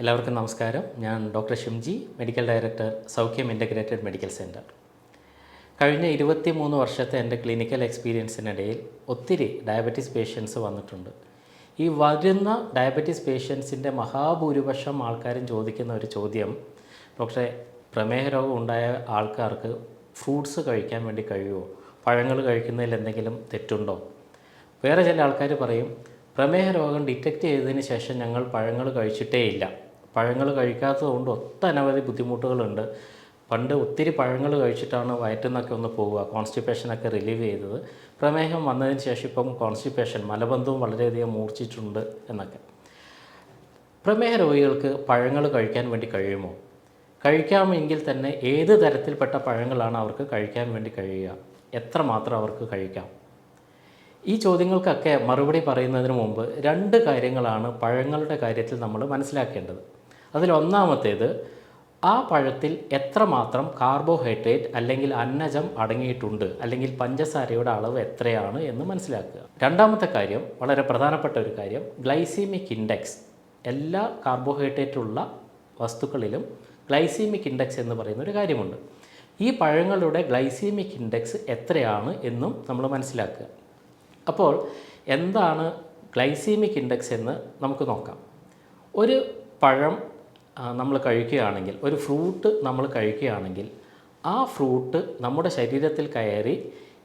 എല്ലാവർക്കും നമസ്കാരം. ഞാൻ doctor Shimji medical director Soukhyam integrated medical centre കഴിഞ്ഞ ഇരുപത്തി മൂന്ന് വർഷത്തെ എന്റെ ക്ലിനിക്കൽ എക്സ്പീരിയൻസിനിടയിൽ ഒത്തിരി ഡയബറ്റീസ് പേഷ്യൻസ് വന്നിട്ടുണ്ട്. ഈ വരുന്ന ഡയബറ്റീസ് പേഷ്യൻസിന്റെ മഹാഭൂരിപക്ഷം ആൾക്കാരും ചോദിക്കുന്ന ഒരു ചോദ്യം ഡോക്ടറെ പ്രമേഹ രോഗം ഉണ്ടായ ആൾക്കാർക്ക് ഫ്രൂട്ട്സ് കഴിക്കാൻ വേണ്ടി കഴിയുമോ? പഴങ്ങൾ കഴിക്കുന്നതിൽ എന്തെങ്കിലും തെറ്റുണ്ടോ? വേറെ ചില ആൾക്കാർ പറയും പ്രമേഹ രോഗം ഡിറ്റക്റ്റ് ചെയ്തതിന് ശേഷം ഞങ്ങൾ പഴങ്ങൾ കഴിച്ചിട്ടേ ഇല്ല പഴങ്ങൾ കഴിക്കാത്തതുകൊണ്ട് ഒട്ടനവധി ബുദ്ധിമുട്ടുകളുണ്ട്. പണ്ട് ഒത്തിരി പഴങ്ങൾ കഴിച്ചിട്ടാണ് വയറ്റിൽ നിന്നൊക്കെ ഒന്ന് പോവുക കോൺസ്റ്റിപ്പേഷനൊക്കെ റിലീവ് ചെയ്തത്. പ്രമേഹം വന്നതിന് ശേഷം ഇപ്പം കോൺസ്റ്റിപ്പേഷൻ മലബന്ധവും വളരെയധികം മൂർച്ഛിച്ചിട്ടുണ്ട് എന്നൊക്കെ. പ്രമേഹ രോഗികൾക്ക് പഴങ്ങൾ കഴിക്കാൻ വേണ്ടി കഴിയുമോ? കഴിക്കാമെങ്കിൽ തന്നെ ഏത് തരത്തിൽപ്പെട്ട പഴങ്ങളാണ് അവർക്ക് കഴിക്കാൻ വേണ്ടി കഴിയുക? എത്രമാത്രം അവർക്ക് കഴിക്കാം? ഈ ചോദ്യങ്ങൾക്കൊക്കെ മറുപടി പറയുന്നതിന് മുമ്പ് രണ്ട് കാര്യങ്ങളാണ് പഴങ്ങളുടെ കാര്യത്തിൽ നമ്മൾ മനസ്സിലാക്കേണ്ടത്. അതിലൊന്നാമത്തേത് ആ പഴത്തിൽ എത്രമാത്രം കാർബോഹൈഡ്രേറ്റ് അല്ലെങ്കിൽ അന്നജം അടങ്ങിയിട്ടുണ്ട് അല്ലെങ്കിൽ പഞ്ചസാരയുടെ അളവ് എത്രയാണ് എന്ന് മനസ്സിലാക്കുക. രണ്ടാമത്തെ കാര്യം വളരെ പ്രധാനപ്പെട്ട ഒരു കാര്യം ഗ്ലൈസീമിക് ഇൻഡെക്സ്. എല്ലാ കാർബോഹൈഡ്രേറ്റുള്ള വസ്തുക്കളിലും ഗ്ലൈസീമിക് ഇൻഡെക്സ് എന്ന് പറയുന്ന ഒരു കാര്യമുണ്ട്. ഈ പഴങ്ങളുടെ ഗ്ലൈസീമിക് ഇൻഡെക്സ് എത്രയാണ് എന്നും നമ്മൾ മനസ്സിലാക്കുക. അപ്പോൾ എന്താണ് ഗ്ലൈസീമിക് ഇൻഡെക്സ് എന്ന് നമുക്ക് നോക്കാം. ഒരു പഴം നമ്മൾ കഴിക്കുകയാണെങ്കിൽ ഒരു ഫ്രൂട്ട് നമ്മൾ കഴിക്കുകയാണെങ്കിൽ ആ ഫ്രൂട്ട് നമ്മുടെ ശരീരത്തിൽ കയറി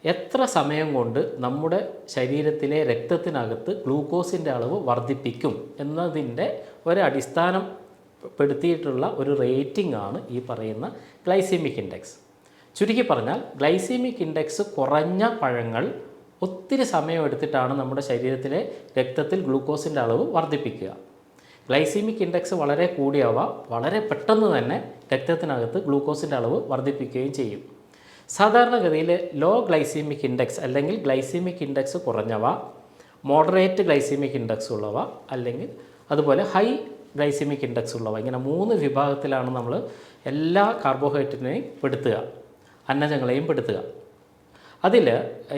എത്ര സമയം കൊണ്ട് നമ്മുടെ ശരീരത്തിലെ രക്തത്തിനകത്ത് ഗ്ലൂക്കോസിന്റെ അളവ് വർദ്ധിപ്പിക്കും എന്നതിന്റെ ഒരു അടിസ്ഥാനം പെടുത്തിയിട്ടുള്ള ഒരു റേറ്റിംഗ് ആണ് ഈ പറയുന്ന ഗ്ലൈസീമിക് ഇൻഡെക്സ് ചുരുക്കി പറഞ്ഞാൽ ഗ്ലൈസീമിക് ഇൻഡെക്സ് കുറഞ്ഞ പഴങ്ങൾ ഒത്തിരി സമയം എടുത്തിട്ടാണ് നമ്മുടെ ശരീരത്തിലെ രക്തത്തിൽ ഗ്ലൂക്കോസിന്റെ അളവ് വർദ്ധിപ്പിക്കുക. ഗ്ലൈസീമിക് ഇൻഡെക്സ് വളരെ കൂടിയവ. വളരെ പെട്ടെന്ന് തന്നെ രക്തത്തിനകത്ത് ഗ്ലൂക്കോസിന്റെ അളവ് വർദ്ധിപ്പിക്കുകയും ചെയ്യും. സാധാരണഗതിയിൽ ലോ ഗ്ലൈസീമിക് ഇൻഡെക്സ് അല്ലെങ്കിൽ ഗ്ലൈസീമിക് ഇൻഡെക്സ് കുറഞ്ഞവ മോഡറേറ്റ് ഗ്ലൈസീമിക് ഇൻഡെക്സ് ഉള്ളവ അല്ലെങ്കിൽ അതുപോലെ ഹൈ ഗ്ലൈസീമിക് ഇൻഡെക്സ് ഉള്ളവ ഇങ്ങനെ മൂന്ന് വിഭാഗത്തിലാണ് നമ്മൾ എല്ലാ കാർബോഹൈഡ്രേറ്റിനെയും പെടുത്തുക അന്നജങ്ങളെയും പെടുത്തുക. അതിൽ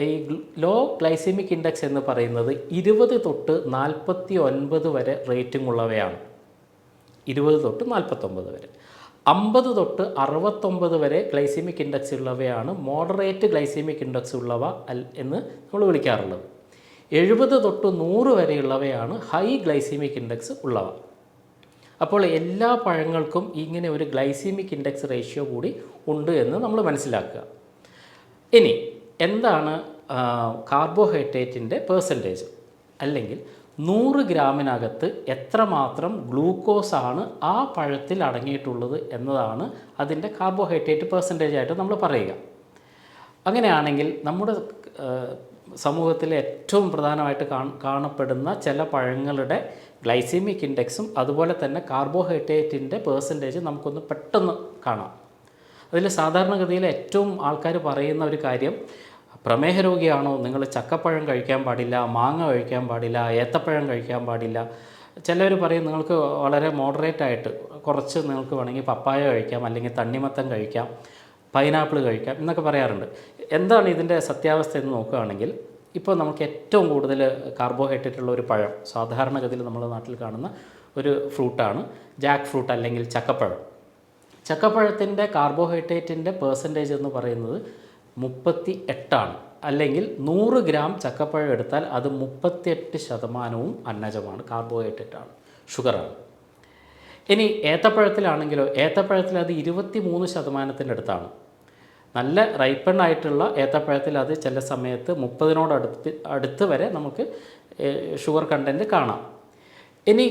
ഈ ലോ ഗ്ലൈസെമിക് ഇൻഡെക്സ് എന്ന് പറയുന്നത് ഇരുപത് തൊട്ട് നാൽപ്പത്തി ഒൻപത് വരെ റേറ്റിംഗ് ഉള്ളവയാണ്. ഇരുപത് തൊട്ട് നാൽപ്പത്തൊമ്പത് വരെ. അമ്പത് തൊട്ട് അറുപത്തൊമ്പത് വരെ ഗ്ലൈസെമിക് ഇൻഡെക്സ് ഉള്ളവയാണ് മോഡറേറ്റ് ഗ്ലൈസെമിക് ഇൻഡെക്സ് ഉള്ളവ എന്ന് നമ്മൾ വിളിക്കാറുള്ളത്. എഴുപത് തൊട്ട് നൂറ് വരെയുള്ളവയാണ് ഹൈ ഗ്ലൈസെമിക് ഇൻഡെക്സ് ഉള്ളവ. അപ്പോൾ എല്ലാ പഴങ്ങൾക്കും ഇങ്ങനെ ഒരു ഗ്ലൈസീമിക് ഇൻഡെക്സ് റേഷ്യോ കൂടി ഉണ്ട് എന്ന് നമ്മൾ മനസ്സിലാക്കുക. ഇനി എന്താണ് കാർബോഹൈഡ്രേറ്റിന്റെ പേഴ്സന്റേജ് അല്ലെങ്കിൽ നൂറ് ഗ്രാമിനകത്ത് എത്രമാത്രം ഗ്ലൂക്കോസ് ആണ് ആ പഴത്തിൽ അടങ്ങിയിട്ടുള്ളത് എന്നതാണ് അതിന്റെ കാർബോഹൈഡ്രേറ്റ് പേഴ്സന്റേജ് ആയിട്ട് നമ്മൾ പറയുക. അങ്ങനെയാണെങ്കിൽ നമ്മുടെ സമൂഹത്തിലെ ഏറ്റവും പ്രധാനമായിട്ട് കാണപ്പെടുന്ന ചില പഴങ്ങളുടെ ഗ്ലൈസീമിക് ഇൻഡെക്സും അതുപോലെ തന്നെ കാർബോഹൈഡ്രേറ്റിന്റെ പേഴ്സന്റേജ് നമുക്കൊന്ന് പെട്ടെന്ന് കാണാം. അതിൽ സാധാരണഗതിയിൽ ഏറ്റവും ആൾക്കാർ പറയുന്ന ഒരു കാര്യം പ്രമേഹ രോഗിയാണോ നിങ്ങൾ ചക്കപ്പഴം കഴിക്കാൻ പാടില്ല മാങ്ങ കഴിക്കാൻ പാടില്ല ഏത്തപ്പഴം കഴിക്കാൻ പാടില്ല. ചിലവർ പറയും നിങ്ങൾക്ക് വളരെ മോഡറേറ്റ് ആയിട്ട് കുറച്ച് നിങ്ങൾക്ക് വേണമെങ്കിൽ പപ്പായ കഴിക്കാം അല്ലെങ്കിൽ തണ്ണിമത്തം കഴിക്കാം പൈനാപ്പിൾ കഴിക്കാം എന്നൊക്കെ പറയാറുണ്ട്. എന്താണ് ഇതിന്റെ സത്യാവസ്ഥ എന്ന് നോക്കുകയാണെങ്കിൽ ഇപ്പോൾ നമുക്ക് ഏറ്റവും കൂടുതൽ കാർബോഹൈഡ്രേറ്റ് ഉള്ള ഒരു പഴം സാധാരണഗതിയിൽ നമ്മുടെ നാട്ടിൽ കാണുന്ന ഒരു ഫ്രൂട്ടാണ് ജാക്ക് ഫ്രൂട്ട് അല്ലെങ്കിൽ ചക്കപ്പഴം. ചക്കപ്പഴത്തിന്റെ കാർബോഹൈഡ്രേറ്റിന്റെ പേഴ്സന്റേജ് എന്ന് പറയുന്നത് മുപ്പത്തി എട്ടാണ് അല്ലെങ്കിൽ നൂറ് ഗ്രാം ചക്കപ്പഴം എടുത്താൽ അത് മുപ്പത്തിയെട്ട് ശതമാനവും അന്നജമാണ് കാർബോഹൈഡ്രേറ്റാണ് ഷുഗറാണ്. ഇനി ഏത്തപ്പഴത്തിലാണെങ്കിലോ ഏത്തപ്പഴത്തിൽ അത് ഇരുപത്തി മൂന്ന് ശതമാനത്തിന്റെ അടുത്താണ്. നല്ല റൈപ്പൺ ആയിട്ടുള്ള ഏത്തപ്പഴത്തിൽ അത് ചില സമയത്ത് മുപ്പതിനോട് അടുത്ത് അടുത്ത് വരെ നമുക്ക് ഷുഗർ കണ്ടന്റ് കാണാം. ഇനി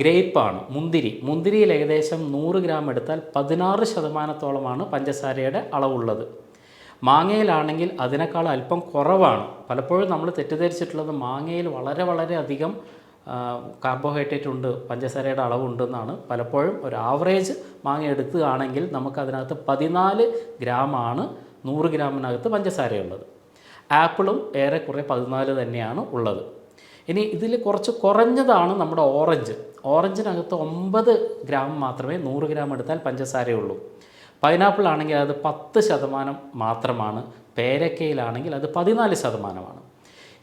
ഗ്രേപ്പാണ് മുന്തിരി. മുന്തിരിയിൽ ഏകദേശം നൂറ് ഗ്രാം എടുത്താൽ പതിനാറ് ശതമാനത്തോളമാണ് പഞ്ചസാരയുടെ അളവുള്ളത്. മാങ്ങയിലാണെങ്കിൽ അതിനേക്കാൾ അല്പം കുറവാണ്. പലപ്പോഴും നമ്മൾ തെറ്റിദ്ധരിച്ചിട്ടുള്ളത് മാങ്ങയിൽ വളരെ വളരെ അധികം കാർബോഹൈഡ്രേറ്റ് ഉണ്ട് പഞ്ചസാരയുടെ അളവുണ്ടെന്നാണ്. പലപ്പോഴും ഒരു ആവറേജ് മാങ്ങ എടുക്കുകയാണെങ്കിൽ നമുക്ക് അതിനകത്ത് പതിനാല് ഗ്രാമാണ് നൂറ് ഗ്രാമിനകത്ത് പഞ്ചസാരയുള്ളത്. ആപ്പിളും ഏറെക്കുറെ പതിനാല് തന്നെയാണ് ഉള്ളത്. ഇനി ഇതിൽ കുറച്ച് കുറഞ്ഞതാണ് നമ്മുടെ ഓറഞ്ച്. ഓറഞ്ചിനകത്ത് ഒമ്പത് ഗ്രാം മാത്രമേ നൂറ് ഗ്രാം എടുത്താൽ പഞ്ചസാരയുള്ളൂ. പൈനാപ്പിൾ ആണെങ്കിൽ അത് പത്ത് ശതമാനം മാത്രമാണ് പേരക്കയിലാണെങ്കിൽ അത് പതിനാല് ശതമാനമാണ്.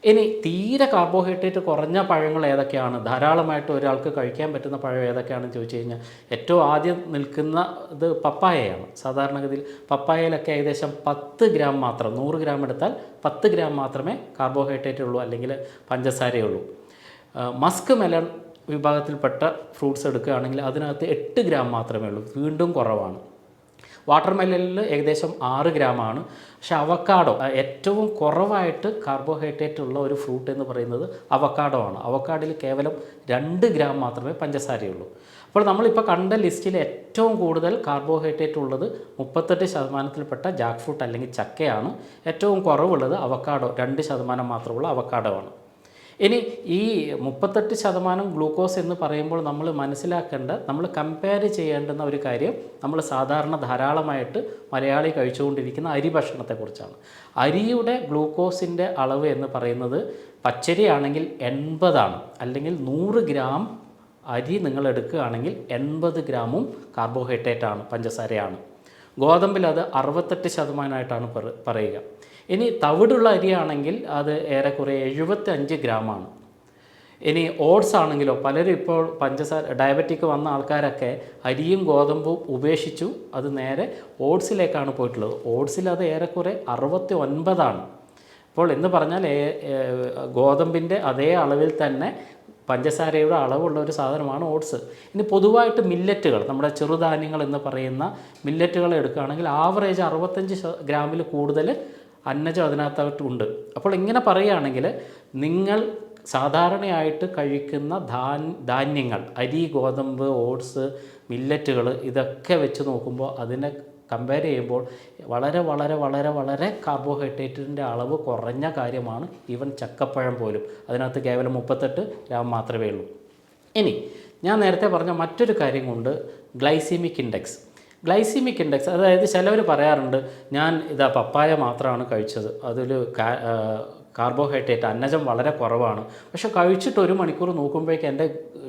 ഇനി തീരെ കാർബോഹൈഡ്രേറ്റ് കുറഞ്ഞ പഴങ്ങൾ ഏതൊക്കെയാണ്? ധാരാളമായിട്ട് ഒരാൾക്ക് കഴിക്കാൻ പറ്റുന്ന പഴം ഏതൊക്കെയാണെന്ന് ചോദിച്ചു കഴിഞ്ഞാൽ ഏറ്റവും ആദ്യം നിൽക്കുന്ന ഇത് പപ്പായയാണ്. സാധാരണഗതിയിൽ പപ്പായയിലൊക്കെ ഏകദേശം പത്ത് ഗ്രാം മാത്രം നൂറ് ഗ്രാം എടുത്താൽ പത്ത് ഗ്രാം മാത്രമേ കാർബോഹൈഡ്രേറ്റ് ഉള്ളൂ അല്ലെങ്കിൽ പഞ്ചസാരയുള്ളൂ മസ്ക് മെലൺ വിഭാഗത്തിൽപ്പെട്ട ഫ്രൂട്ട്സ് എടുക്കുകയാണെങ്കിൽ അതിനകത്ത് എട്ട് ഗ്രാം മാത്രമേ ഉള്ളൂ വീണ്ടും കുറവാണ്. വാട്ടർ ഏകദേശം ആറ് ഗ്രാമാണ്. പക്ഷെ അവക്കാഡോ ഏറ്റവും കുറവായിട്ട് കാർബോഹൈഡ്രേറ്റ് ഉള്ള ഒരു ഫ്രൂട്ട് എന്ന് പറയുന്നത് അവക്കാഡോ ആണ്. അവക്കാഡിൽ കേവലം രണ്ട് ഗ്രാം മാത്രമേ പഞ്ചസാരയുള്ളൂ. അപ്പോൾ നമ്മളിപ്പോൾ കണ്ട ലിസ്റ്റിൽ ഏറ്റവും കൂടുതൽ കാർബോഹൈഡ്രേറ്റ് ഉള്ളത് മുപ്പത്തെട്ട് ശതമാനത്തിൽപ്പെട്ട ജാക്ക് ഫ്രൂട്ട് അല്ലെങ്കിൽ ചക്കയാണ്. ഏറ്റവും കുറവുള്ളത് അവക്കാഡോ രണ്ട് ശതമാനം മാത്രമുള്ള അവക്കാഡോ ആണ്. ഇനി ഈ മുപ്പത്തെട്ട് ശതമാനം ഗ്ലൂക്കോസ് എന്ന് പറയുമ്പോൾ നമ്മൾ മനസ്സിലാക്കേണ്ട നമ്മൾ കമ്പയർ ചെയ്യേണ്ടുന്ന ഒരു കാര്യം നമ്മൾ സാധാരണ ധാരാളമായിട്ട് മലയാളി കഴിച്ചുകൊണ്ടിരിക്കുന്ന അരി ഭക്ഷണത്തെക്കുറിച്ചാണ്. അരിയുടെ ഗ്ലൂക്കോസിന്റെ അളവ് എന്ന് പറയുന്നത് പച്ചരിയാണെങ്കിൽ എൺപതാണ് അല്ലെങ്കിൽ നൂറ് ഗ്രാം അരി നിങ്ങൾ എടുക്കുകയാണെങ്കിൽ എൺപത് ഗ്രാമും കാർബോഹൈഡ്രേറ്റ് ആണ് പഞ്ചസാരയാണ്. ഗോതമ്പിൽ അത് അറുപത്തെട്ട് ശതമാനമായിട്ടാണ് പറ- പറയുക. ഇനി തവിടുള്ള അരിയാണെങ്കിൽ അത് ഏറെക്കുറെ എഴുപത്തഞ്ച് ഗ്രാമാണ്. ഇനി ഓട്സ് ആണെങ്കിലോ പലരും ഇപ്പോൾ പഞ്ചസാര ഡയബറ്റിക് വന്ന ആൾക്കാരൊക്കെ അരിയും ഗോതമ്പും ഉപേക്ഷിച്ചു. അത് നേരെ ഓട്സിലേക്കാണ് പോയിട്ടുള്ളത്. ഓട്സിൽ അത് ഏറെക്കുറെ അറുപത്തി ഒൻപതാണ് അപ്പോൾ എന്ന് പറഞ്ഞാൽ ഗോതമ്പിന്റെ അതേ അളവിൽ തന്നെ പഞ്ചസാരയുടെ അളവുള്ള ഒരു സാധനമാണ് ഓട്സ്. ഇനി പൊതുവായിട്ട് മില്ലറ്റുകൾ നമ്മുടെ ചെറുധാന്യങ്ങൾ എന്ന് പറയുന്ന മില്ലറ്റുകൾ എടുക്കുകയാണെങ്കിൽ ആവറേജ് അറുപത്തഞ്ച് ഗ്രാമിൽ കൂടുതൽ അന്നജം അതിനകത്തായിട്ട് ഉണ്ട്. അപ്പോൾ ഇങ്ങനെ പറയുകയാണെങ്കിൽ നിങ്ങൾ സാധാരണയായിട്ട് കഴിക്കുന്ന ധാന്യങ്ങൾ അരി ഗോതമ്പ് ഓട്സ് മില്ലറ്റുകൾ ഇതൊക്കെ വെച്ച് നോക്കുമ്പോൾ അതിനെ കമ്പയർ ചെയ്യുമ്പോൾ വളരെ വളരെ വളരെ വളരെ കാർബോഹൈഡ്രേറ്റിന്റെ അളവ് കുറഞ്ഞ കാര്യമാണ് ഈവൻ ചക്കപ്പഴം പോലും. അതിനകത്ത് കേവലം മുപ്പത്തെട്ട് ഗ്രാം മാത്രമേ ഉള്ളൂ. ഇനി ഞാൻ നേരത്തെ പറഞ്ഞ മറ്റൊരു കാര്യം കൊണ്ട് ഗ്ലൈസീമിക് ഇൻഡെക്സ് ഗ്ലൈസീമിക് ഇൻഡെക്സ്. അതായത് ചിലവർ പറയാറുണ്ട് ഞാൻ ഇതാ പപ്പായ മാത്രമാണ് കഴിച്ചത്. അതിൽ കാർബോഹൈഡ്രേറ്റ് അന്നജം വളരെ കുറവാണ്. പക്ഷെ കഴിച്ചിട്ട് ഒരു മണിക്കൂർ നോക്കുമ്പോഴേക്കും എന്റെ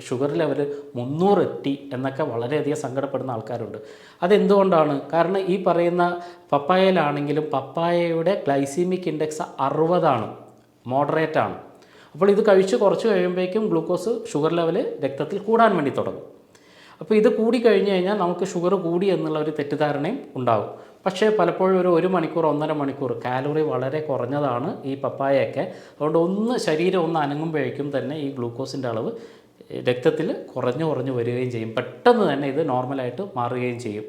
ഷുഗർ ലെവൽ മുന്നൂറ് എത്തി എന്നൊക്കെ വളരെയധികം സങ്കടപ്പെടുന്ന ആൾക്കാരുണ്ട്. അതെന്തുകൊണ്ടാണ്? കാരണം ഈ പറയുന്ന പപ്പായയിലാണെങ്കിലും പപ്പായയുടെ ഗ്ലൈസീമിക് ഇൻഡെക്സ് അറുപതാണ് മോഡറേറ്റ് ആണ് അപ്പോൾ ഇത് കഴിച്ച് കുറച്ച് കഴിയുമ്പോഴേക്കും ഗ്ലൂക്കോസ് ഷുഗർ ലെവൽ രക്തത്തിൽ കൂടാൻ വേണ്ടി തുടങ്ങും. അപ്പോൾ ഇത് കൂടി കഴിഞ്ഞ് കഴിഞ്ഞാൽ നമുക്ക് ഷുഗർ കൂടി എന്നുള്ള ഒരു തെറ്റിദ്ധാരണയും ഉണ്ടാകും പക്ഷേ പലപ്പോഴും ഒരു ഒരു മണിക്കൂർ ഒന്നര മണിക്കൂർ കാലറി വളരെ കുറഞ്ഞതാണ് ഈ പപ്പായയൊക്കെ. അതുകൊണ്ട് ഒന്ന് ശരീരം ഒന്ന് അനങ്ങുമ്പോഴേക്കും തന്നെ ഈ ഗ്ലൂക്കോസിന്റെ അളവ് രക്തത്തിൽ കുറഞ്ഞു കുറഞ്ഞു വരികയും ചെയ്യും. പെട്ടെന്ന് തന്നെ ഇത് നോർമലായിട്ട് മാറുകയും ചെയ്യും.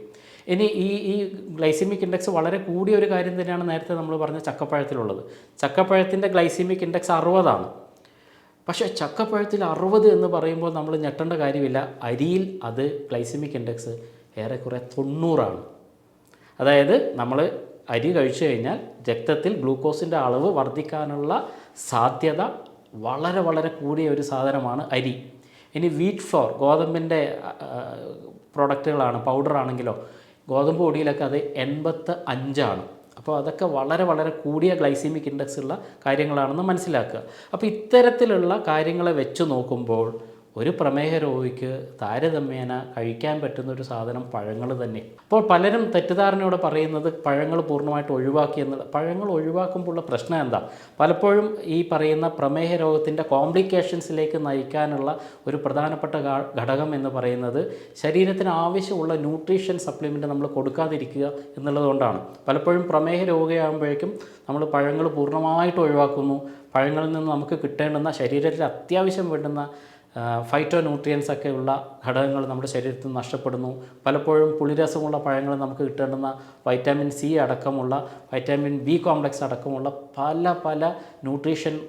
ഇനി ഈ ഈ ഗ്ലൈസിമിക് ഇൻഡെക്സ് വളരെ കൂടിയ ഒരു കാര്യം തന്നെയാണ് നേരത്തെ നമ്മൾ പറഞ്ഞ ചക്കപ്പഴത്തിലുള്ളത്. ചക്കപ്പഴത്തിന്റെ ഗ്ലൈസിമിക് ഇൻഡെക്സ് അറുപതാണ്. പക്ഷേ ചക്കപ്പഴത്തിൽ അറുപത് എന്ന് പറയുമ്പോൾ നമ്മൾ ഞെട്ടേണ്ട കാര്യമില്ല. അരിയിൽ അത് ഗ്ലൈസിമിക് ഇൻഡെക്സ് ഏറെക്കുറെ തൊണ്ണൂറാണ്. അതായത് നമ്മൾ അരി കഴിച്ചു കഴിഞ്ഞാൽ രക്തത്തിൽ ഗ്ലൂക്കോസിന്റെ അളവ് വർദ്ധിക്കാനുള്ള സാധ്യത വളരെ വളരെ കൂടിയ ഒരു സാധനമാണ് അരി. ഇനി വീറ്റ് ഫ്ലോർ ഗോതമ്പിന്റെ പ്രോഡക്റ്റുകളാണ് പൗഡർ ആണെങ്കിലോ ഗോതമ്പ് പൊടിയിലൊക്കെ അത് എൺപത്ത് അഞ്ചാണ്. അപ്പോൾ അതൊക്കെ വളരെ വളരെ കൂടിയ ഗ്ലൈസീമിക് ഇൻഡെക്സ് ഉള്ള കാര്യങ്ങളാണെന്ന് മനസ്സിലാക്കുക. അപ്പോൾ ഇത്തരത്തിലുള്ള കാര്യങ്ങളെ വെച്ച് നോക്കുമ്പോൾ ഒരു പ്രമേഹ രോഗിക്ക് താരതമ്യേന കഴിക്കാൻ പറ്റുന്ന ഒരു സാധനം പഴങ്ങൾ തന്നെ. അപ്പോൾ പലരും തെറ്റിദ്ധാരണയോടെ പറയുന്നത് പഴങ്ങൾ പൂർണമായിട്ട് ഒഴിവാക്കി എന്നുള്ള പഴങ്ങൾ ഒഴിവാക്കുമ്പോഴുള്ള പ്രശ്നം എന്താ? പലപ്പോഴും ഈ പറയുന്ന പ്രമേഹ രോഗത്തിന്റെ കോംപ്ലിക്കേഷൻസിലേക്ക് നയിക്കാനുള്ള ഒരു പ്രധാനപ്പെട്ട ഘടകം എന്ന് പറയുന്നത് ശരീരത്തിന് ആവശ്യമുള്ള ന്യൂട്രീഷൻ സപ്ലിമെന്റ് നമ്മൾ കൊടുക്കാതിരിക്കുക എന്നുള്ളതുകൊണ്ടാണ്. പലപ്പോഴും പ്രമേഹ രോഗിയാകുമ്പോഴേക്കും നമ്മൾ പഴങ്ങൾ പൂർണമായിട്ട് ഒഴിവാക്കുന്നു. പഴങ്ങളിൽ നിന്ന് നമുക്ക് കിട്ടേണ്ടുന്ന ശരീരത്തിൽ അത്യാവശ്യം വേണ്ടുന്ന ഫൈറ്റോ ന്യൂട്രിയൻസ് ഒക്കെ ഉള്ള ഘടകങ്ങൾ നമ്മുടെ ശരീരത്തിൽ നിന്ന് നഷ്ടപ്പെടുന്നു. പലപ്പോഴും പുളിരസമുള്ള പഴങ്ങൾ നമുക്ക് കിട്ടേണ്ടുന്ന വൈറ്റാമിൻ സി അടക്കമുള്ള വൈറ്റാമിൻ ബി കോംപ്ലക്സ് അടക്കമുള്ള പല പല ന്യൂട്രീഷൻ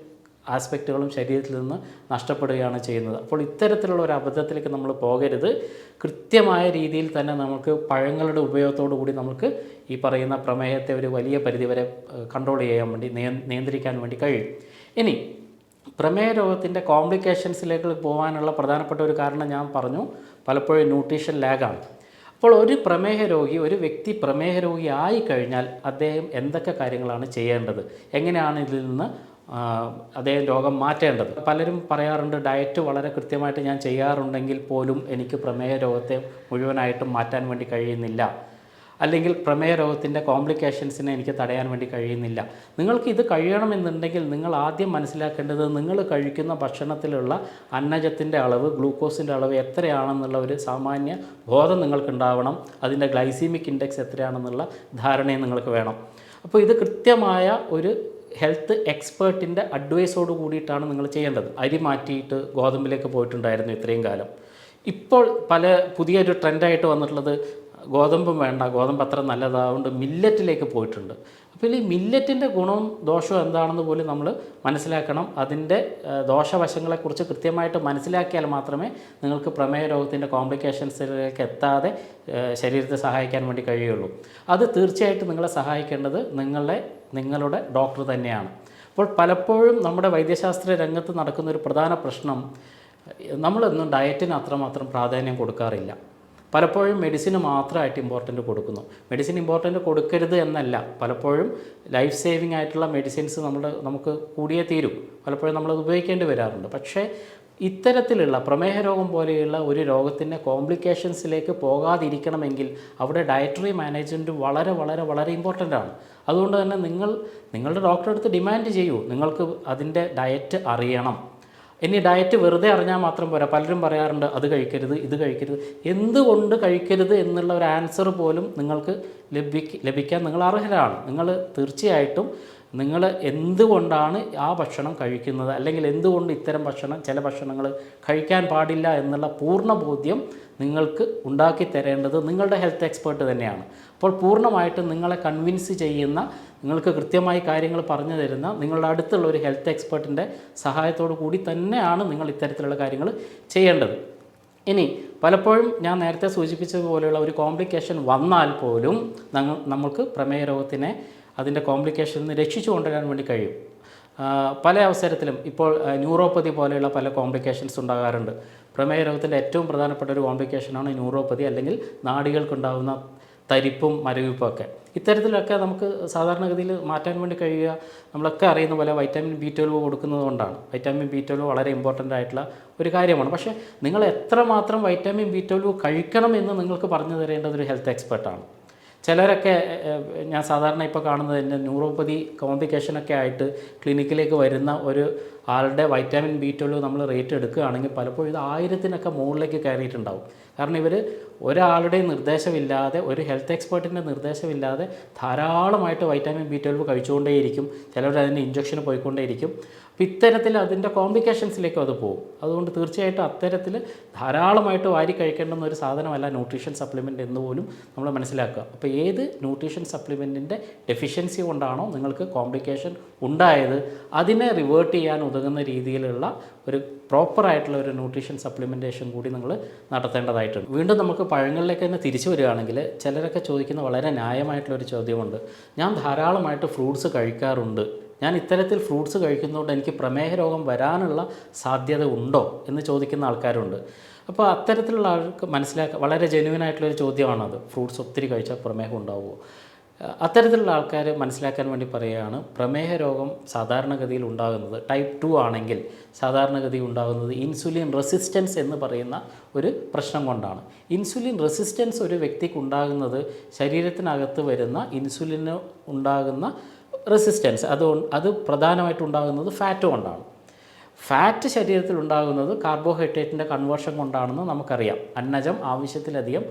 ആസ്പെക്റ്റുകളും ശരീരത്തിൽ നിന്ന് നഷ്ടപ്പെടുകയാണ് ചെയ്യുന്നത്. അപ്പോൾ ഇത്തരത്തിലുള്ള ഒരു അബദ്ധത്തിലേക്ക് നമ്മൾ പോകരുത്. കൃത്യമായ രീതിയിൽ തന്നെ നമുക്ക് പഴങ്ങളുടെ ഉപയോഗത്തോടു കൂടി നമുക്ക് ഈ പറയുന്ന പ്രമേഹത്തെ ഒരു വലിയ പരിധിവരെ കൺട്രോൾ ചെയ്യാൻ വേണ്ടി നിയ- നിയന്ത്രിക്കാൻ വേണ്ടി കഴിയും. ഇനി പ്രമേഹ രോഗത്തിന്റെ കോംപ്ലിക്കേഷൻസിലേക്ക് പോകാനുള്ള പ്രധാനപ്പെട്ട ഒരു കാരണം ഞാൻ പറഞ്ഞു. പലപ്പോഴും ന്യൂട്രീഷൻ ലാഗാണ്. അപ്പോൾ ഒരു പ്രമേഹ രോഗി ഒരു വ്യക്തി പ്രമേഹ രോഗി ആയി കഴിഞ്ഞാൽ അദ്ദേഹം എന്തൊക്കെ കാര്യങ്ങളാണ് ചെയ്യേണ്ടത്? എങ്ങനെയാണ് ഇതിൽ നിന്ന് അദ്ദേഹം രോഗം മാറ്റേണ്ടത്? പലരും പറയാറുണ്ട് ഡയറ്റ് വളരെ കൃത്യമായിട്ട് ഞാൻ ചെയ്യാറുണ്ടെങ്കിൽ പോലും എനിക്ക് പ്രമേഹ രോഗത്തെ മുഴുവനായിട്ടും മാറ്റാൻ വേണ്ടി കഴിയുന്നില്ല. അല്ലെങ്കിൽ പ്രമേയ രോഗത്തിന്റെ കോംപ്ലിക്കേഷൻസിനെ എനിക്ക് തടയാൻ വേണ്ടി കഴിയുന്നില്ല. നിങ്ങൾക്ക് ഇത് കഴിയണമെന്നുണ്ടെങ്കിൽ നിങ്ങൾ ആദ്യം മനസ്സിലാക്കേണ്ടത് നിങ്ങൾ കഴിക്കുന്ന ഭക്ഷണത്തിലുള്ള അന്നജത്തിന്റെ അളവ് ഗ്ലൂക്കോസിന്റെ അളവ് എത്രയാണെന്നുള്ള ഒരു സാമാന്യ ബോധം നിങ്ങൾക്കുണ്ടാവണം. അതിന്റെ ഗ്ലൈസീമിക് ഇൻഡെക്സ് എത്രയാണെന്നുള്ള ധാരണയും നിങ്ങൾക്ക് വേണം. അപ്പോൾ ഇത് കൃത്യമായ ഒരു ഹെൽത്ത് എക്സ്പേർട്ടിന്റെ അഡ്വൈസോട് കൂടിയിട്ടാണ് നിങ്ങൾ ചെയ്യേണ്ടത്. അരി മാറ്റിയിട്ട് ഗോതമ്പിലേക്ക് പോയിട്ടുണ്ടായിരുന്നു ഇത്രയും കാലം. ഇപ്പോൾ പല പുതിയൊരു ട്രെൻഡായിട്ട് വന്നിട്ടുള്ളത് ഗോതമ്പും വേണ്ട ഗോതമ്പ് അത്ര നല്ലതാകൊണ്ട് മില്ലറ്റിലേക്ക് പോയിട്ടുണ്ട്. അപ്പോൾ ഈ മില്ലറ്റിന്റെ ഗുണവും ദോഷവും എന്താണെന്ന് പോലും നമ്മൾ മനസ്സിലാക്കണം. അതിന്റെ ദോഷവശങ്ങളെക്കുറിച്ച് കൃത്യമായിട്ട് മനസ്സിലാക്കിയാൽ മാത്രമേ നിങ്ങൾക്ക് പ്രമേയ രോഗത്തിന്റെ കോംപ്ലിക്കേഷൻസിലേക്ക് എത്താതെ ശരീരത്തെ സഹായിക്കാൻ വേണ്ടി കഴിയുള്ളൂ. അത് തീർച്ചയായിട്ടും നിങ്ങളെ സഹായിക്കേണ്ടത് നിങ്ങളുടെ നിങ്ങളുടെ ഡോക്ടർ തന്നെയാണ്. അപ്പോൾ പലപ്പോഴും നമ്മുടെ വൈദ്യശാസ്ത്ര രംഗത്ത് നടക്കുന്ന ഒരു പ്രധാന പ്രശ്നം നമ്മളൊന്നും ഡയറ്റിന് അത്രമാത്രം പ്രാധാന്യം കൊടുക്കാറില്ല. പലപ്പോഴും മെഡിസിന് മാത്രമായിട്ട് ഇമ്പോർട്ടന്റ് കൊടുക്കുന്നു. മെഡിസിൻ ഇമ്പോർട്ടന്റ് കൊടുക്കരുത് എന്നല്ല. പലപ്പോഴും ലൈഫ് സേവിങ് ആയിട്ടുള്ള മെഡിസിൻസ് നമ്മൾ നമുക്ക് കൂടിയേ തീരും. പലപ്പോഴും നമ്മളത് ഉപയോഗിക്കേണ്ടി വരാറുണ്ട്. പക്ഷേ ഇത്തരത്തിലുള്ള പ്രമേഹ രോഗം പോലെയുള്ള ഒരു രോഗത്തിന്റെ കോംപ്ലിക്കേഷൻസിലേക്ക് പോകാതിരിക്കണമെങ്കിൽ അവിടെ ഡയറ്ററി മാനേജ്മെന്റ് വളരെ വളരെ വളരെ ഇമ്പോർട്ടന്റ് ആണ്. അതുകൊണ്ട് തന്നെ നിങ്ങൾ നിങ്ങളുടെ ഡോക്ടറെ അടുത്ത് ഡിമാൻഡ് ചെയ്യൂ. നിങ്ങൾക്ക് അതിന്റെ ഡയറ്റ് അറിയണം. ഇനി ഡയറ്റ് വെറുതെ അറിഞ്ഞാൽ മാത്രം പോരാ. പലരും പറയാറുണ്ട് അത് കഴിക്കരുത് ഇത് കഴിക്കരുത്. എന്തുകൊണ്ട് കഴിക്കരുത് എന്നുള്ള ഒരു ആൻസർ പോലും നിങ്ങൾക്ക് ലഭിക്ക ലഭിക്കാൻ നിങ്ങൾ അർഹരാണ്. നിങ്ങൾ തീർച്ചയായിട്ടും നിങ്ങൾ എന്തുകൊണ്ടാണ് ആ ഭക്ഷണം കഴിക്കുന്നത്? അല്ലെങ്കിൽ എന്തുകൊണ്ട് ഇത്തരം ഭക്ഷണം ചില ഭക്ഷണങ്ങൾ കഴിക്കാൻ പാടില്ല എന്നുള്ള പൂർണ ബോധ്യം നിങ്ങൾക്ക് ഉണ്ടാക്കി തരേണ്ടത് നിങ്ങളുടെ ഹെൽത്ത് എക്സ്പേർട്ട് തന്നെയാണ്. അപ്പോൾ പൂർണമായിട്ടും നിങ്ങളെ കൺവിൻസ് ചെയ്യുന്ന നിങ്ങൾക്ക് കൃത്യമായി കാര്യങ്ങൾ പറഞ്ഞു തരുന്ന നിങ്ങളുടെ അടുത്തുള്ള ഒരു ഹെൽത്ത് എക്സ്പേർട്ടിന്റെ സഹായത്തോടു കൂടി തന്നെയാണ് നിങ്ങൾ ഇത്തരത്തിലുള്ള കാര്യങ്ങൾ ചെയ്യേണ്ടത്. ഇനി പലപ്പോഴും ഞാൻ നേരത്തെ സൂചിപ്പിച്ചതുപോലെയുള്ള ഒരു കോംപ്ലിക്കേഷൻ വന്നാൽ പോലും നമുക്ക് പ്രമേയ രോഗത്തിനെ അതിന്റെ കോംപ്ലിക്കേഷനിൽ നിന്ന് രക്ഷിച്ചു കൊണ്ടുവരാൻ വേണ്ടി കഴിയും. പല അവസരത്തിലും ഇപ്പോൾ ന്യൂറോപ്പതി പോലെയുള്ള പല കോംപ്ലിക്കേഷൻസ് ഉണ്ടാകാറുണ്ട്. പ്രമേയ രോഗത്തിന്റെ ഏറ്റവും പ്രധാനപ്പെട്ട ഒരു കോംപ്ലിക്കേഷനാണ് ന്യൂറോപ്പതി അല്ലെങ്കിൽ നാടികൾക്കുണ്ടാകുന്ന തരിപ്പും മരവിപ്പും ഒക്കെ. ഇത്തരത്തിലൊക്കെ നമുക്ക് സാധാരണഗതിയിൽ മാറ്റാൻ വേണ്ടി കഴിയുക. നമ്മളൊക്കെ അറിയുന്ന പോലെ വൈറ്റാമിൻ ബി ട്വൽവ് കൊടുക്കുന്നത് കൊണ്ടാണ്. വൈറ്റാമിൻ ബി ട്വൽവ് വളരെ ഇമ്പോർട്ടന്റ് ആയിട്ടുള്ള ഒരു കാര്യമാണ്. പക്ഷേ നിങ്ങൾ എത്രമാത്രം വൈറ്റാമിൻ ബി ട്വൽവ് കഴിക്കണം എന്ന് നിങ്ങൾക്ക് പറഞ്ഞു തരേണ്ടത് ഒരു ഹെൽത്ത് എക്സ്പെർട്ടാണ്. ചിലരൊക്കെ ഞാൻ സാധാരണ ഇപ്പോൾ കാണുന്നത് എന്റെ ന്യൂറോപ്പതി കോംപ്ലിക്കേഷനൊക്കെ ആയിട്ട് ക്ലിനിക്കിലേക്ക് വരുന്ന ഒരു ആളുടെ വൈറ്റാമിൻ ബി ട്വൽവ് നമ്മൾ റേറ്റ് എടുക്കുകയാണെങ്കിൽ പലപ്പോഴും ഇത് ആയിരത്തിനൊക്കെ മുകളിലേക്ക് കയറിയിട്ടുണ്ടാവും. കാരണം ഇവർ ഒരാളുടെ നിർദ്ദേശമില്ലാതെ ഒരു ഹെൽത്ത് എക്സ്പേർട്ടിന്റെ നിർദ്ദേശമില്ലാതെ ധാരാളമായിട്ട് വൈറ്റാമിൻ ബി ട്വൽവ് കഴിച്ചുകൊണ്ടേയിരിക്കും. ചിലവർ അതിന്റെ ഇഞ്ചക്ഷന് പോയിക്കൊണ്ടേയിരിക്കും. അപ്പോൾ ഇത്തരത്തിൽ അതിന്റെ കോംപ്ലിക്കേഷൻസിലേക്കും അത് പോകും. അതുകൊണ്ട് തീർച്ചയായിട്ടും അത്തരത്തിൽ ധാരാളമായിട്ട് വാരി കഴിക്കേണ്ടുന്ന ഒരു സാധനമല്ല ന്യൂട്രീഷൻ സപ്ലിമെന്റ് എന്ന് പോലും നമ്മൾ മനസ്സിലാക്കുക. അപ്പോൾ ഏത് ന്യൂട്രീഷൻ സപ്ലിമെന്റിന്റെ ഡെഫിഷ്യൻസി കൊണ്ടാണോ നിങ്ങൾക്ക് കോംപ്ലിക്കേഷൻ ഉണ്ടായത് അതിനെ റിവേർട്ട് ചെയ്യാൻ ഉതകുന്ന രീതിയിലുള്ള ഒരു പ്രോപ്പറായിട്ടുള്ള ഒരു ന്യൂട്രീഷൻ സപ്ലിമെന്റേഷൻ കൂടി നിങ്ങൾ നടത്തേണ്ടതായിട്ടുണ്ട്. വീണ്ടും നമുക്ക് പഴങ്ങളിലേക്ക് തന്നെ തിരിച്ചു വരികയാണെങ്കിൽ ചിലരൊക്കെ ചോദിക്കുന്ന വളരെ ന്യായമായിട്ടുള്ളൊരു ചോദ്യമുണ്ട്. ഞാൻ ധാരാളമായിട്ട് ഫ്രൂട്ട്സ് കഴിക്കാറുണ്ട്. ഞാൻ ഇത്തരത്തിൽ ഫ്രൂട്ട്സ് കഴിക്കുന്നതുകൊണ്ട് എനിക്ക് പ്രമേഹ രോഗം വരാനുള്ള സാധ്യത ഉണ്ടോ എന്ന് ചോദിക്കുന്ന ആൾക്കാരുണ്ട്. അപ്പോൾ അത്തരത്തിലുള്ള ആൾക്ക് മനസ്സിലാക്കുക വളരെ ജെന്യൂൻ ആയിട്ടുള്ളൊരു ചോദ്യമാണത്. ഫ്രൂട്ട്സ് ഒത്തിരി കഴിച്ചാൽ പ്രമേഹം ഉണ്ടാവുമോ? അത്തരത്തിലുള്ള ആൾക്കാർ മനസ്സിലാക്കാൻ വേണ്ടി പറയുകയാണ് പ്രമേഹ രോഗം സാധാരണഗതിയിൽ ഉണ്ടാകുന്നത് ടൈപ്പ് ടു ആണെങ്കിൽ സാധാരണഗതി ഉണ്ടാകുന്നത് ഇൻസുലിൻ റെസിസ്റ്റൻസ് എന്ന് പറയുന്ന ഒരു പ്രശ്നം കൊണ്ടാണ്. ഇൻസുലിൻ റെസിസ്റ്റൻസ് ഒരു വ്യക്തിക്ക് ഉണ്ടാകുന്നത് ശരീരത്തിനകത്ത് വരുന്ന ഇൻസുലിന് ഉണ്ടാകുന്ന റെസിസ്റ്റൻസ് അത് അത് പ്രധാനമായിട്ട് ഉണ്ടാകുന്നത് ഫാറ്റ് കൊണ്ടാണ്. ഫാറ്റ് ശരീരത്തിൽ ഉണ്ടാകുന്നത് കാർബോഹൈഡ്രേറ്റിന്റെ കൺവേർഷൻ കൊണ്ടാണെന്ന് നമുക്കറിയാം. അന്നജം ആവശ്യത്തിലധികം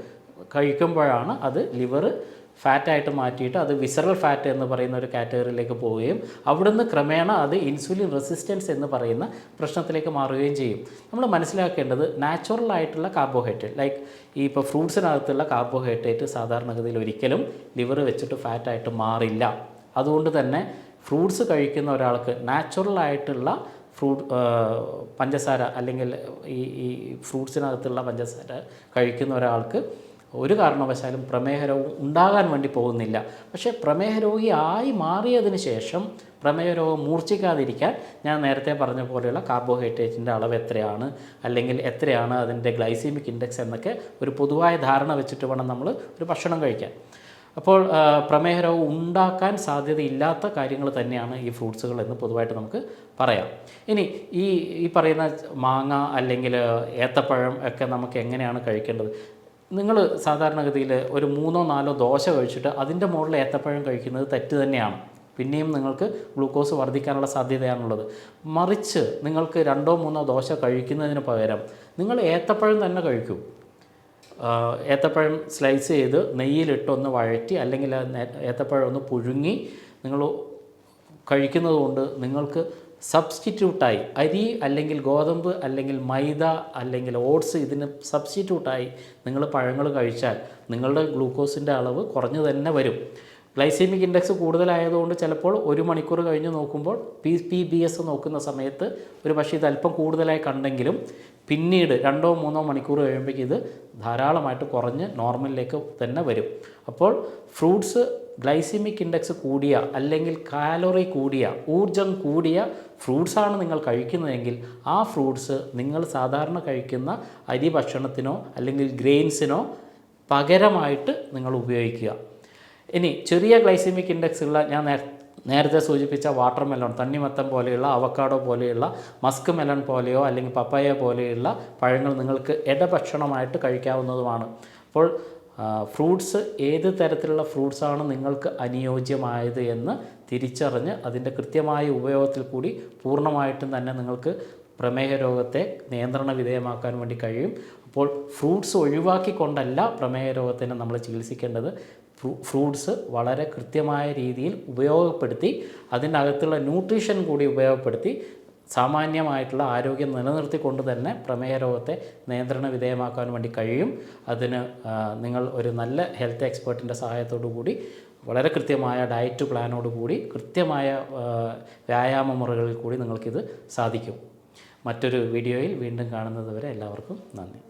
കഴിക്കുമ്പോഴാണ് അത് ലിവർ ഫാറ്റായിട്ട് മാറ്റിയിട്ട് അത് വിസറൽ ഫാറ്റ് എന്ന് പറയുന്ന ഒരു കാറ്റഗറിയിലേക്ക് പോവുകയും അവിടുന്ന് ക്രമേണ അത് ഇൻസുലിൻ റെസിസ്റ്റൻസ് എന്ന് പറയുന്ന പ്രശ്നത്തിലേക്ക് മാറുകയും ചെയ്യും. നമ്മൾ മനസ്സിലാക്കേണ്ടത് നാച്ചുറൽ ആയിട്ടുള്ള കാർബോഹൈഡ്രേറ്റ് ലൈക്ക് ഈ ഇപ്പോൾ ഫ്രൂട്ട്സിനകത്തുള്ള കാർബോഹൈഡ്രേറ്റ് സാധാരണഗതിയിൽ ഒരിക്കലും ലിവർ വെച്ചിട്ട് ഫാറ്റായിട്ട് മാറില്ല. അതുകൊണ്ട് തന്നെ ഫ്രൂട്ട്സ് കഴിക്കുന്ന ഒരാൾക്ക് നാച്ചുറൽ ആയിട്ടുള്ള ഫ്രൂട്ട് പഞ്ചസാര അല്ലെങ്കിൽ ഈ ഈ ഫ്രൂട്ട്സിനകത്തുള്ള പഞ്ചസാര കഴിക്കുന്ന ഒരാൾക്ക് ഒരു കാരണവശാലും പ്രമേഹ രോഗം ഉണ്ടാകാൻ വേണ്ടി പോകുന്നില്ല. പക്ഷേ പ്രമേഹ രോഗിയായി മാറിയതിന് ശേഷം പ്രമേഹ രോഗം മൂർച്ഛിക്കാതിരിക്കാൻ ഞാൻ നേരത്തെ പറഞ്ഞ പോലെയുള്ള കാർബോഹൈഡ്രേറ്റിന്റെ അളവ് എത്രയാണ് അല്ലെങ്കിൽ എത്രയാണ് അതിന്റെ ഗ്ലൈസീമിക് ഇൻഡെക്സ് എന്നൊക്കെ ഒരു പൊതുവായ ധാരണ വെച്ചിട്ട് വേണം നമ്മൾ ഒരു ഭക്ഷണം കഴിക്കാൻ. അപ്പോൾ പ്രമേഹ രോഗം ഉണ്ടാക്കാൻ സാധ്യതയില്ലാത്ത കാര്യങ്ങൾ തന്നെയാണ് ഈ ഫ്രൂട്ട്സുകൾ എന്ന് പൊതുവായിട്ട് നമുക്ക് പറയാം. ഇനി ഈ ഈ പറയുന്ന മാങ്ങ അല്ലെങ്കിൽ ഏത്തപ്പഴം ഒക്കെ നമുക്ക് എങ്ങനെയാണ് കഴിക്കേണ്ടത്? നിങ്ങൾ സാധാരണഗതിയിൽ ഒരു മൂന്നോ നാലോ ദോശ കഴിച്ചിട്ട് അതിന്റെ മുകളിൽ ഏത്തപ്പഴം കഴിക്കുന്നത് തെറ്റ് തന്നെയാണ്. പിന്നെയും നിങ്ങൾക്ക് ഗ്ലൂക്കോസ് വർദ്ധിക്കാനുള്ള സാധ്യതയാണുള്ളത്. മറിച്ച് നിങ്ങൾക്ക് രണ്ടോ മൂന്നോ ദോശ കഴിക്കുന്നതിന് പകരം നിങ്ങൾ ഏത്തപ്പഴം തന്നെ കഴിക്കും. ഏത്തപ്പഴം സ്ലൈസ് ചെയ്ത് നെയ്യിലിട്ടൊന്ന് വഴറ്റി അല്ലെങ്കിൽ ഏത്തപ്പഴം ഒന്ന് പുഴുങ്ങി നിങ്ങൾ കഴിക്കുന്നത് കൊണ്ട് നിങ്ങൾക്ക് സബ്സ്റ്റിറ്റ്യൂട്ടായി അരി അല്ലെങ്കിൽ ഗോതമ്പ് അല്ലെങ്കിൽ മൈദ അല്ലെങ്കിൽ ഓട്സ് ഇതിന് സബ്സ്റ്റിറ്റ്യൂട്ടായി നിങ്ങൾ പഴങ്ങൾ കഴിച്ചാൽ നിങ്ങളുടെ ഗ്ലൂക്കോസിന്റെ അളവ് കുറഞ്ഞു തന്നെ വരും. ഗ്ലൈസീമിക് ഇൻഡെക്സ് കൂടുതലായതുകൊണ്ട് ചിലപ്പോൾ ഒരു മണിക്കൂർ കഴിഞ്ഞ് നോക്കുമ്പോൾ പി പി ബി എസ് നോക്കുന്ന സമയത്ത് ഒരു പക്ഷേ ഇത് അല്പം കൂടുതലായി കണ്ടെങ്കിലും പിന്നീട് രണ്ടോ മൂന്നോ മണിക്കൂർ കഴിയുമ്പോഴേക്കും ഇത് ധാരാളമായിട്ട് കുറഞ്ഞ് നോർമലിലേക്ക് തന്നെ വരും. അപ്പോൾ ഫ്രൂട്ട്സ് ഗ്ലൈസിമിക് ഇൻഡെക്സ് കൂടിയ അല്ലെങ്കിൽ കാലോറി കൂടിയ ഊർജം കൂടിയ ഫ്രൂട്ട്സാണ് നിങ്ങൾ കഴിക്കുന്നതെങ്കിൽ ആ ഫ്രൂട്ട്സ് നിങ്ങൾ സാധാരണ കഴിക്കുന്ന അരി ഭക്ഷണത്തിനോ അല്ലെങ്കിൽ ഗ്രെയിൻസിനോ പകരമായിട്ട് നിങ്ങൾ ഉപയോഗിക്കുക. ഇനി ചെറിയ ഗ്ലൈസിമിക് ഇൻഡെക്സ് ഉള്ള ഞാൻ നേര- നേരത്തെ സൂചിപ്പിച്ച വാട്ടർ മെലൺ തണ്ണിമത്തം പോലെയുള്ള അവക്കാഡോ പോലെയുള്ള മസ്ക് മെലൺ പോലെയോ അല്ലെങ്കിൽ പപ്പായ പോലെയുള്ള പഴങ്ങൾ നിങ്ങൾക്ക് ഇടഭക്ഷണമായിട്ട് കഴിക്കാവുന്നതുമാണ്. അപ്പോൾ ഫ്രൂട്ട്സ് ഏത് തരത്തിലുള്ള ഫ്രൂട്ട്സാണ് നിങ്ങൾക്ക് അനുയോജ്യമായത് എന്ന് തിരിച്ചറിഞ്ഞ് അതിന്റെ കൃത്യമായ ഉപയോഗത്തിൽ കൂടി പൂർണമായിട്ടും തന്നെ നിങ്ങൾക്ക് പ്രമേഹ രോഗത്തെ നിയന്ത്രണ വിധേയമാക്കാൻ വേണ്ടി കഴിയും. അപ്പോൾ ഫ്രൂട്ട്സ് ഒഴിവാക്കിക്കൊണ്ടല്ല പ്രമേഹ രോഗത്തിനെ നമ്മൾ ചികിത്സിക്കേണ്ടത്. ഫ്രൂ- ഫ്രൂട്ട്സ് വളരെ കൃത്യമായ രീതിയിൽ ഉപയോഗപ്പെടുത്തി അതിനകത്തുള്ള ന്യൂട്രീഷൻ കൂടി ഉപയോഗപ്പെടുത്തി സാമാന്യമായിട്ടുള്ള ആരോഗ്യം നിലനിർത്തിക്കൊണ്ട് തന്നെ പ്രമേഹ രോഗത്തെ നിയന്ത്രണ വിധേയമാക്കാൻ വേണ്ടി കഴിയും. അതിന് നിങ്ങൾ ഒരു നല്ല ഹെൽത്ത് എക്സ്പേർട്ടിന്റെ സഹായത്തോടു കൂടി വളരെ കൃത്യമായ ഡയറ്റ് പ്ലാനോട് കൂടി കൃത്യമായ വ്യായാമ മുറകളിൽ കൂടി നിങ്ങൾക്കിത് സാധിക്കും. മറ്റൊരു വീഡിയോയിൽ വീണ്ടും കാണുന്നത് വരെ എല്ലാവർക്കും നന്ദി.